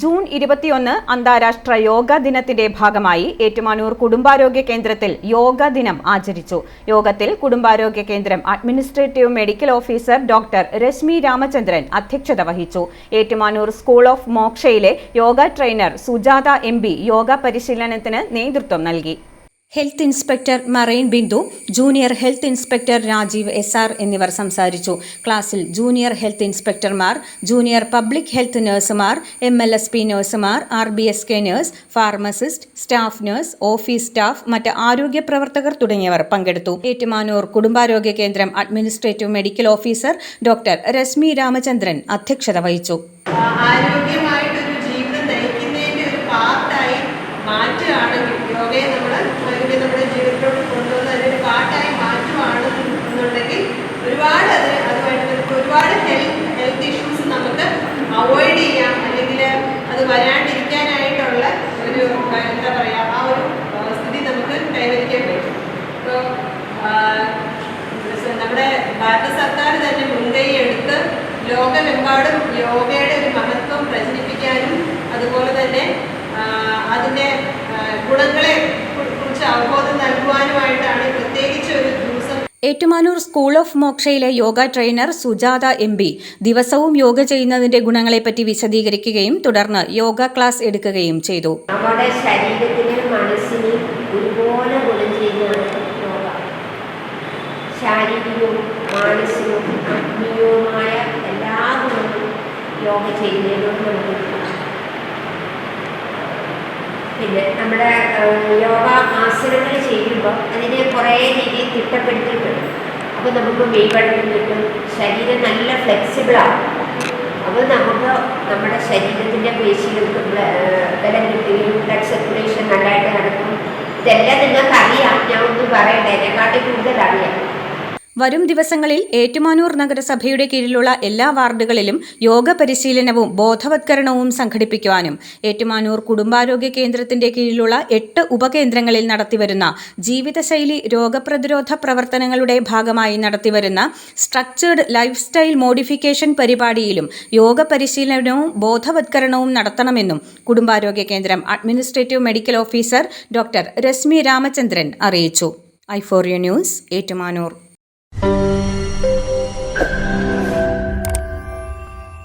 June ഇരുപത്തിയൊന്ന് അന്താരാഷ്ട്ര യോഗ ദിനത്തിന്റെ ഭാഗമായി ഏറ്റുമാനൂർ കുടുംബാരോഗ്യ കേന്ദ്രത്തിൽ യോഗ ദിനം ആചരിച്ചു. യോഗത്തിൽ കുടുംബാരോഗ്യ കേന്ദ്രം administrative medical officer doctor Reshmi Ramachandran അധ്യക്ഷത വഹിച്ചു. ഏറ്റുമാനൂർ സ്കൂൾ ഓഫ് മോക്ഷയിലെ യോഗ ട്രെയിനർ സുജാത എം യോഗ പരിശീലനത്തിന് നേതൃത്വം നൽകി. Health inspector marine Bindu junior health inspector Rajeev S R എന്നിവർ സംസാരിച്ചു. ക്ലാസ്സിൽ ജൂനിയർ ഹെൽത്ത് ഇൻസ്പെക്ടർമാർ ജൂനിയർ പബ്ലിക് ഹെൽത്ത് നഴ്സുമാർ എം എൽ എസ് പി നഴ്സുമാർ R B S K nurse pharmacist staff nurse office staff മറ്റ് ആരോഗ്യ പ്രവർത്തകർ തുടങ്ങിയവർ പങ്കെടുത്തു. ഏറ്റുമാനൂർ കുടുംബാരോഗ്യ കേന്ദ്രം administrative medical officer doctor Reshmi Ramachandran അധ്യക്ഷത വഹിച്ചു. ആരോഗ്യമായിട്ടൊരു ജീവിതം നയിക്കുന്നതിന്റെ ഒരു പാർട്ടായി മാറ്റുകയാണെങ്കിൽ യോഗയെ നമ്മൾ അതിനെ നമ്മുടെ ജീവിതത്തിലോട്ട് കൊണ്ടുവന്ന് അതിനൊരു പാട്ടായി മാറ്റുവാണ് എന്നുണ്ടെങ്കിൽ ഒരുപാട് അത് അതുമായിട്ട് നമുക്ക് ഒരുപാട് ഹെൽത്ത് ഹെൽത്ത് ഇഷ്യൂസ് നമുക്ക് അവോയ്ഡ് ചെയ്യാം. അല്ലെങ്കിൽ അത് വരാണ്ടിരിക്കാനായിട്ടുള്ള ഒരു എന്താ പറയുക ആ ഒരു സ്ഥിതി നമുക്ക് കൈവരിക്കാൻ പറ്റും. ഇപ്പോൾ നമ്മുടെ ഭാരത സർക്കാർ തന്നെ മുൻകൈ എടുത്ത് ലോകമെമ്പാടും യോഗയുടെ ഒരു മഹത്വം പ്രചരിപ്പിക്കാനും അതുപോലെ തന്നെ അതിന്റെ ഗുണങ്ങളെ കുറിച്ച് അവബോധം നൽകുവാനുമായിട്ടാണ് പ്രത്യേകിച്ച് ഒരു ദിവസം Ettumanoor school of മോക്ഷയിലെ yoga trainer Sujatha M P ദിവസവും യോഗ ചെയ്യുന്നതിന്റെ ഗുണങ്ങളെപ്പറ്റി വിശദീകരിക്കുകയും തുടർന്ന് യോഗ ക്ലാസ് എടുക്കുകയും ചെയ്തു നമ്മുടെ ശരീരത്തിനും മനസ്സിനും ഒരുപോലെ ഗുണം ചെയ്യുന്നതാണ് യോഗ ശാരീരികവും മാനസികവും ആത്മീയവുമായ എല്ലാ ഗുണങ്ങളും യോഗ ചെയ്യുന്നതിനോട് നമുക്ക്. പിന്നെ നമ്മുടെ യോഗ ആസനങ്ങൾ ചെയ്യുമ്പോൾ അതിനെ കുറേ രീതിയിൽ തിട്ടപ്പെടുത്തിയിട്ടുണ്ട്. അപ്പോൾ നമുക്ക് മെയ്വഴക്കം കിട്ടും ശരീരം നല്ല ഫ്ലെക്സിബിളാകും അപ്പോൾ നമുക്ക് നമ്മുടെ ശരീരത്തിന്റെ പേശികൾക്ക് ബ്ല- കിട്ടുകയും ബ്ലഡ് സർക്കുലേഷൻ നല്ലതായിട്ട് നടക്കും. ഇതെല്ലാം നിങ്ങൾക്ക് അറിയാം ഞാൻ ഒന്നും പറയണ്ട. എന്നെക്കാട്ടി കൂടുതൽ വരും ദിവസങ്ങളിൽ ഏറ്റുമാനൂർ നഗരസഭയുടെ കീഴിലുള്ള എല്ലാ വാർഡുകളിലും യോഗ പരിശീലനവും ബോധവത്കരണവും സംഘടിപ്പിക്കുവാനും ഏറ്റുമാനൂർ കുടുംബാരോഗ്യ കേന്ദ്രത്തിന്റെ കീഴിലുള്ള എട്ട് ഉപകേന്ദ്രങ്ങളിൽ നടത്തിവരുന്ന ജീവിതശൈലി രോഗപ്രതിരോധ പ്രവർത്തനങ്ങളുടെ ഭാഗമായി നടത്തിവരുന്ന സ്ട്രക്ചേർഡ് ലൈഫ് സ്റ്റൈൽ മോഡിഫിക്കേഷൻ പരിപാടിയിലും യോഗ പരിശീലനവും ബോധവത്കരണവും നടത്തണമെന്നും കുടുംബാരോഗ്യ കേന്ദ്രം administrative medical officer doctor Reshmi Ramachandran അറിയിച്ചു. I for you news Ettumanoor.